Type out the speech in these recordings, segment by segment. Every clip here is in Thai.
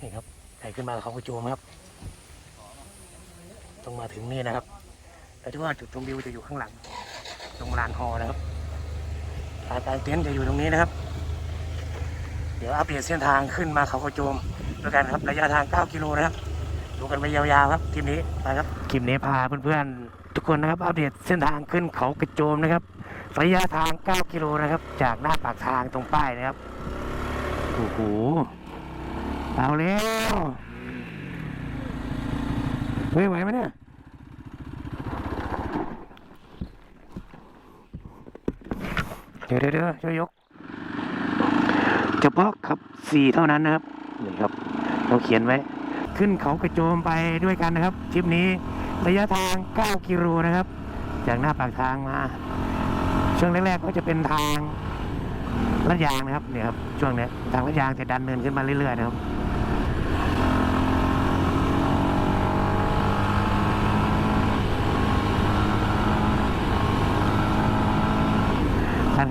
นี่ครับใครขึ้นมาเขากระโจมครับ ต้องมาถึงนี่นะครับ แต่ที่ว่าจุดชมวิวจะอยู่ข้างหลัง ตรงลานฮอนะครับลานกางเต็นท์จะอยู่ตรงนี้นะครับ เดี๋ยวอัปเดตเส้นทางขึ้นมาเขากระโจมด้วยกันครับระยะทาง 9 กิโลนะครับ ดูกันไปยาวๆครับคลิปนี้ไปครับคลิปนี้พาเพื่อนๆทุกคนนะครับอัปเดตเส้นทางขึ้นเขากระโจมนะครับระยะทาง 9 กิโลนะครับ จากหน้าปากทางตรงป้ายนะครับโอ้โห เอาแล้วเฮ้ยไหวไหมเนี่ยเดี๋ยวเดี๋ยวเช่วยยกเฉพาะครับสี่เท่านั้นนะครับนี่ครับเราเขียนไว้ ขึ้นเขากระโจมไปด้วยกันนะครับทริปนี้ระยะทาง 9 กิโลนะครับ จากหน้าปากทางมา ช่วงแรกๆก็จะเป็นทางลาดยางนะครับเนี่ยครับช่วงเนี้ยทางลาดยางจะดันเนินขึ้นมาเรื่อยๆนะครับ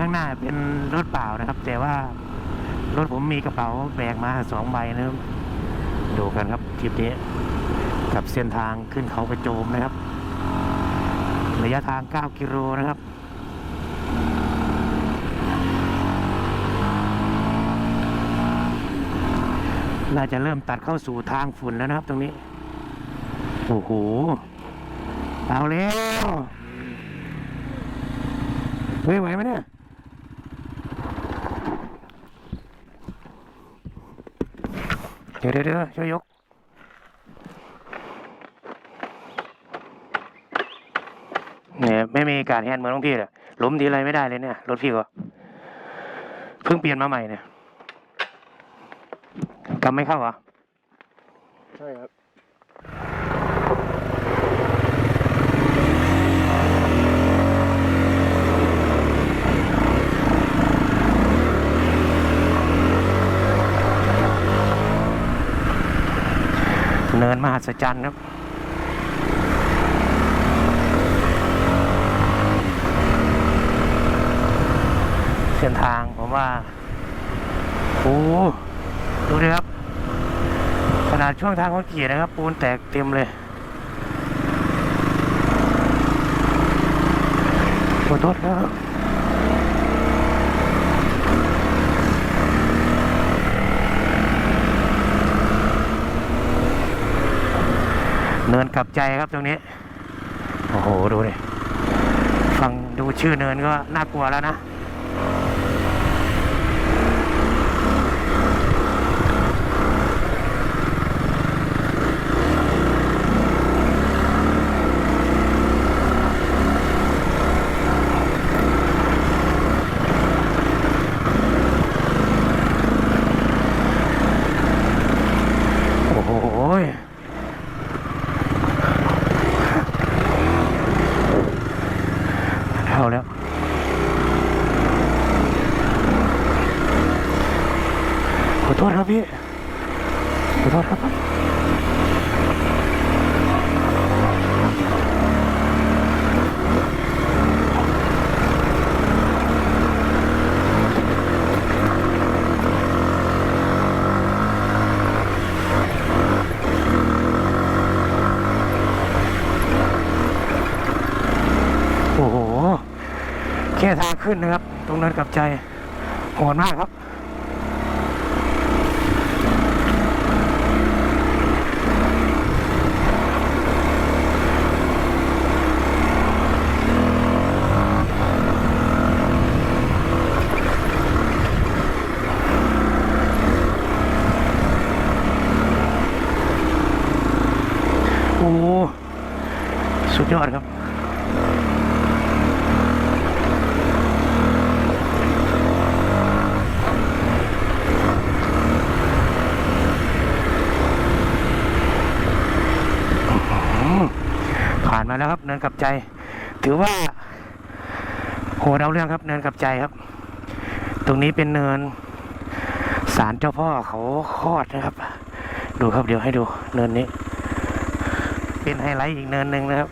ข้างหน้าเป็นรถเปล่านะครับ แต่ว่ารถผมมีกระเป๋าแบกมาสองใบนะครับดูกันครับทริปนี้กับเส้นทางขึ้นเขากระโจมนะครับ ระยะทาง 9 กิโลนะครับน่าจะเริ่มตัดเข้าสู่ทางฝุ่นแล้วนะครับตรงนี้ โอ้โห เอาแล้ว เฮ้ยไหวไหมเนี่ย ดี๋ยวเดี๋ยวเดี๋ยวช่วยยกเนี่ยไม่มีการแฮนด์เหมือนของพี่เลยล้มทีไรไม่ได้เลยเนี่ยรถพี่ก็เพิ่งเปลี่ยนมาใหม่เนี่ยกำไม่เข้าเหรอใช่ครับ มหัศจรรย์ครับเส้นทางผมว่า โอ้ ดูดิครับ ขนาดช่วงทางขาเกียนะครับ ปูนแตกเต็มเลยขอโทษครับ เนินกลับใจครับตรงนี้ โอ้โห ดูดิฟังดูชื่อเนินก็น่ากลัวแล้วนะ โอ้โห เอาแล้ว ขอโทษครับพี่ ขอโทษครับ โอ้โห แค่ทาง ขึ้นนะครับ ตรงนั้นกลับใจโหดมากครับ โอ้โหสุดยอดครับ อืมผ่านมาแล้วครับ เนินกลับใจ ถือว่าโหเราเรื่องครับเนินกับใจครับ ตรงนี้เป็นเนินศาลเจ้าพ่อเขาคลอดนะครับ ดูครับเดี๋ยวให้ดูเนินนี้ เป็นไฮไลท์อีกเนินหนึ่งนะครับ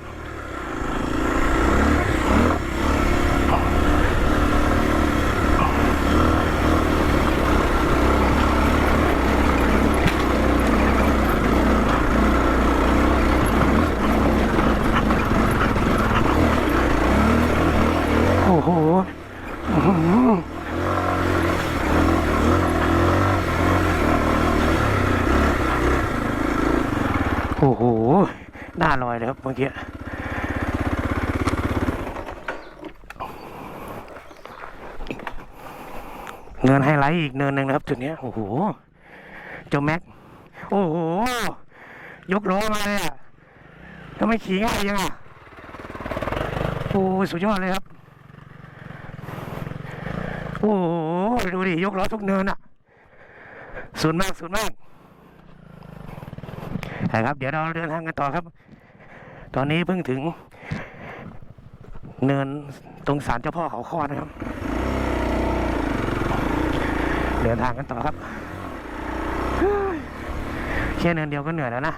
โอ้โหหน้าลอยเลยครับเมื่อกี้เนินไฮไลท์อีกเนินหนึ่งนะครับ จุดนี้โอ้โหเจ้าแม็ก โอ้โห ยกล้อมาเลยอะทำไมขี่ง่ายยังอะโอ้สุดยอดเลยครับ โอ้โห ดูดิ ยกล้อทุกเนินอะสุดมากสุดมาก นะครับ เดี๋ยวเราเดินทางกันต่อครับ ตอนนี้เพิ่งถึง เนินตรงศาลเจ้าพ่อเขาค้อนะครับ เดินทางกันต่อครับแค่เนินเดียวก็เหนื่อยแล้วนะ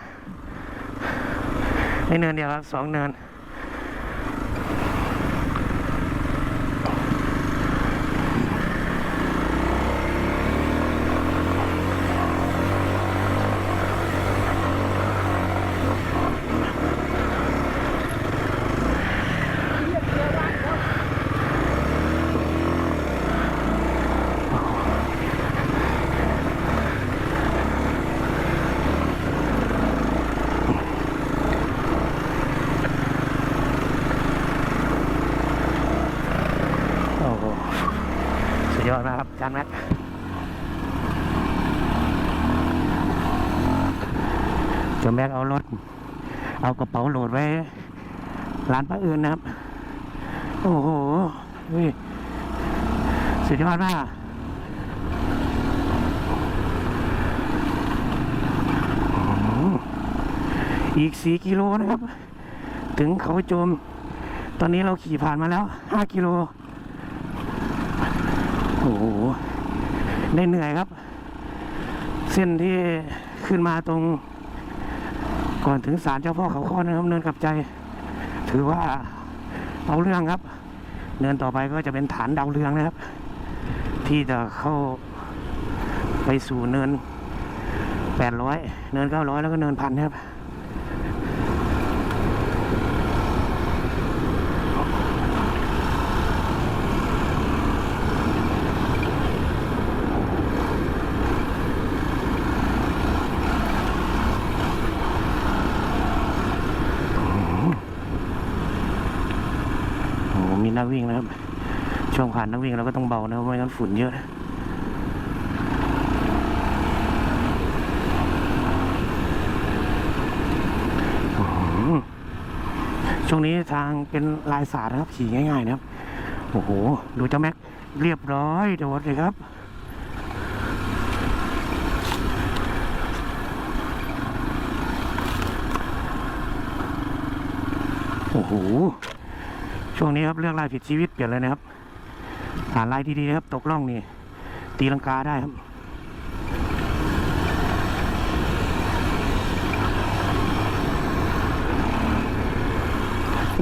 ไม่เนินเดียวครับสองเนิน ดยอดมาครับจานแม็กจนแม็กเอารถ เอากระเป๋าโหลดไว้ ร้านป้าอื่นนะครับ โอ้โหสุดยอดมากอีกสี่กิโลนะครับ ถึงเขาโจม ตอนนี้เราขี่ผ่านมาแล้ว5กิโล โหได้เหนื่อยครับ เส้นที่ขึ้นมาตรง ก่อนถึงศาลเจ้าพ่อเขาค้อนะครับเนินกับใจ ถือว่าเอาเรื่องครับ เนินต่อไปก็จะเป็นฐานดาวเรืองนะครับ ที่จะเข้าไปสู่เนิน 800 เนิน 900 แล้วก็เนินพันครับ นักวิ่งนะครับ ช่วงผ่านนักวิ่งเราก็ต้องเบานะครับไม่งั้นฝุ่นเยอะช่วงนี้ทางเป็นลายสาดนะครับขี่ง่ายๆนะครับ โอ้โห ดูเจ้าแม็กเรียบร้อยโดดเลยครับโอ้โห ช่วงนี้ครับเรื่องลายผิดชีวิตเปลี่ยนเลยนะครับหาลายดีๆครับตกล่องนี่ตีลังกาได้ครับ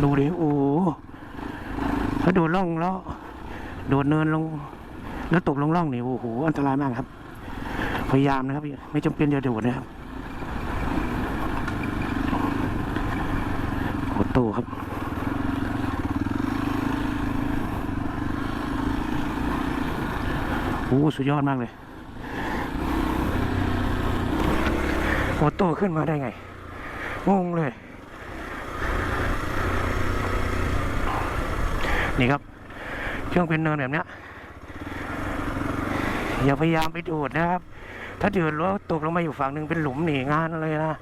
ดูดิโอ้ถ้าโดดล่องแล้ว โดดเนินลง แล้วตกลงล่องนี่โอ้โหอันตรายมากครับ พยายามนะครับ ไม่จำเป็นจะโดดนะครับโอโต้ครับ อ้สุดยอดมากเลยโอโต้ขึ้นมาได้ไง งงเลย นี่ครับ ช่วงเป็นเนินแบบนี้อย่าพยายามไปโดดนะครับ ถ้าเดือดแล้วตกลงมาอยู่ฝั่งหนึ่งเป็นหลุมหนีงานเลยนะ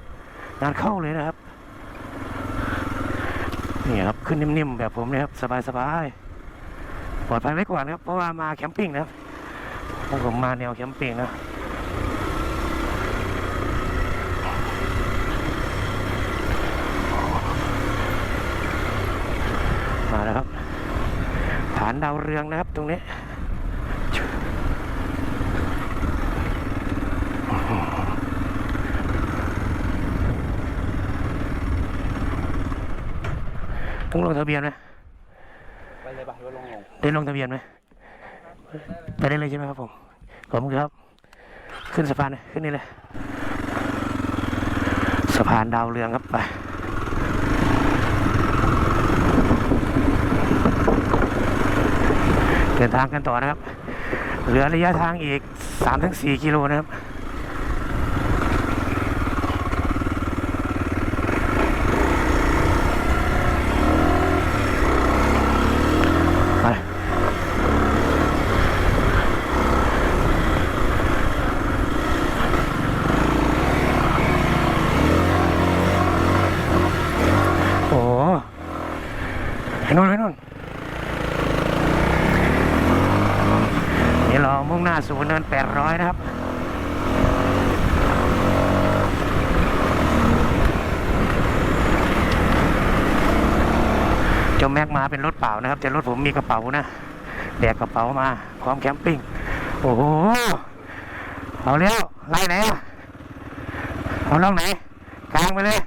งานเข้าเลยนะครับ นี่ครับ ขึ้นนิ่มๆแบบผมเนี่ยครับ สบายๆปลอดภัยไว้ก่อนครับ เพราะว่ามาแคมปิ้งนะครับ ผมมาแนวแคมปิ้งนะมาแล้วครับ ฐานดาวเรืองนะครับตรงนี้ต้องลงทะเบียนไหมไปเลยป่ะว่าลงลงได้ลงทะเบียนไหม ไปได้เลยใช่ไหมครับผม ขอบคุณครับ ขึ้นสะพานขึ้นนี่เลยสะพานดาวเรืองครับไปเดินทางกันต่อนะครับ เหลือระยะทางอีก 3-4 กิโลนะครับ นู่นไปนู่นนี่เรามุ่งหน้าสู่เนินแปดร้อยนะครับเจ้าแม็กมาเป็นรถเปล่านะครับ แต่รถผมมีกระเป๋านะแบกกระเป๋ามาพร้อมแคมปิ้ง โอ้โห เอาแล้วไล่ไหนเอาล่องไหนกลางไปเลย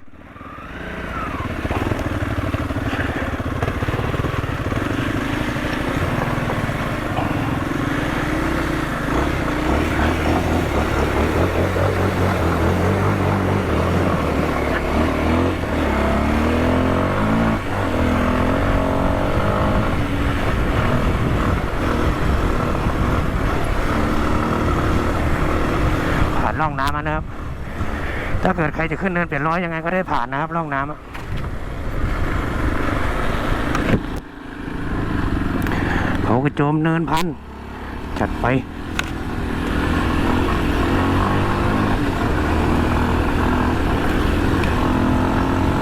ร่องน้ำมานะครับ ถ้าเกิดใครจะขึ้นเนินเปลี่ยนร้อยยังไงก็ได้ผ่านนะครับร่องน้ำเขากระโจมเนินพัน จัดไป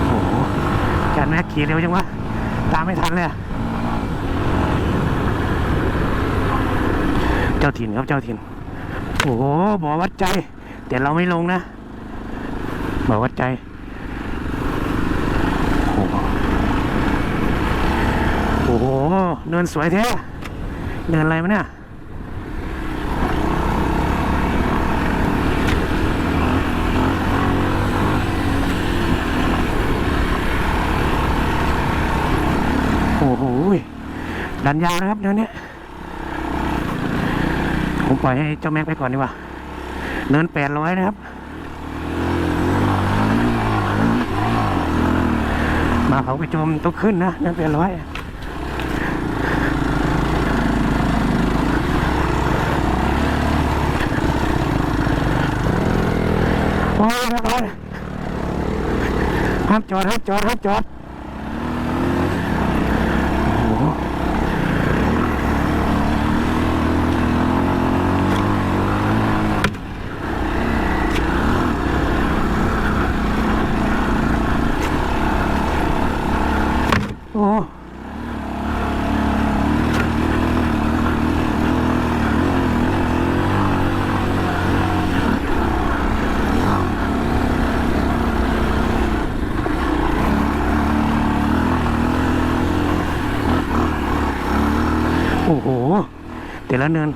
โอ้โหจันแม็กขี่เร็วจังวะตามไม่ทันเลยอะเจ้าถิ่นครับเจ้าถิ่น โอ้โหบ่อวัดใจ แต่เราไม่ลงนะบ่อวัดใจโอ้โหเนินสวยแท้เนินอะไรมาเนี่ยโอ้โหดันยาวนะครับเนินเนี้ผมปล่อยให้เจ้าแม็กไปก่อนดีกว่า เนินแปดร้อยนะครับ มาเขาไปจมต้องขึ้นนะเนินแปดร้อยโอ้ยเรียบร้อยห้ามจอดห้ามจอดห้ามจอดโอ้โห โอ้โอ้โห แต่ละเนิน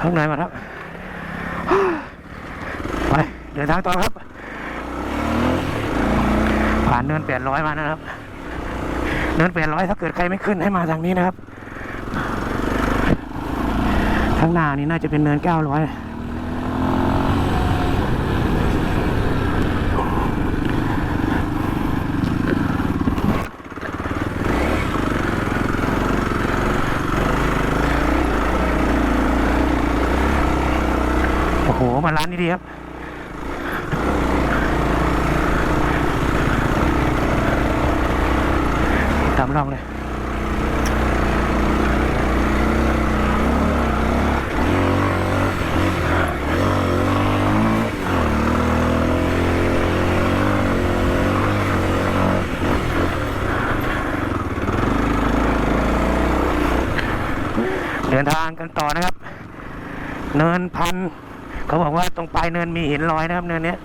ข้างในมาครับไปเดินทางต่อครับ ผ่านเนินแปดร้อยมานะครับ เนินแปดร้อยถ้าเกิดใครไม่ขึ้นให้มาทางนี้นะครับ ข้างหน้านี่น่าจะเป็นเนินเก้าร้อยโอ้ โหมาร้านนี้ดีครับตามร่องเลยเดินทางกันต่อนะครับ เนินพัน เขาบอกว่าตรงปลายเนินมีหินลอยนะครับ เนินเนี้ย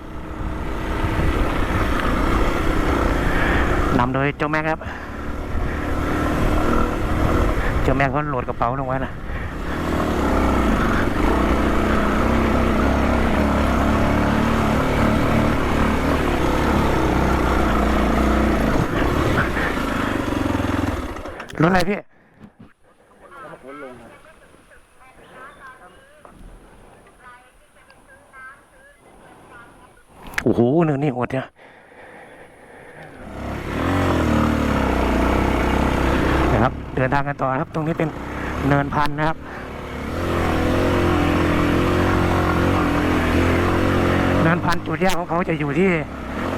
นำโดยเจ้าแม็กครับ เจ้าแม็กเขาโหลดกระเป๋าลงไว้นะรถอะไรพี่ โอ้โหเนินนี่โหดเนี่ยนะครับ เดินทางกันต่อครับ ตรงนี้เป็นเนินพันนะครับเนินพันจุดแยกของเขาจะอยู่ที่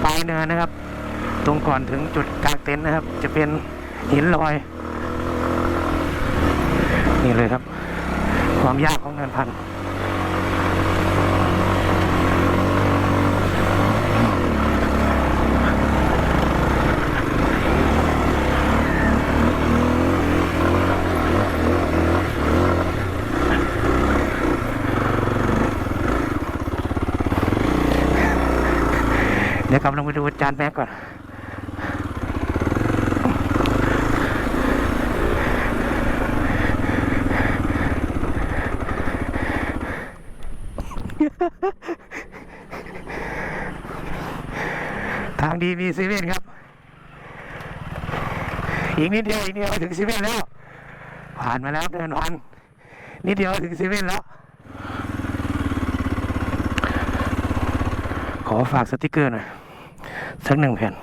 ปลายเนินนะครับ ตรงก่อนถึงจุดกลางเต็นท์นะครับ จะเป็นหินลอย นี่เลยครับ ความยากของเนินพัน เดี๋ยวกลับลงไปดู จานแม็กก่อน ทางดีมีซีเว่นครับ อีกนิดเดียวอีกนิดเดียวถึงซีเว่นแล้ว ผ่านมาแล้วเดินพันนิดเดียวถึงซีเว่นแล้ว ขอฝากสติกเกอร์หน่อย สักหนึ่งแผ่น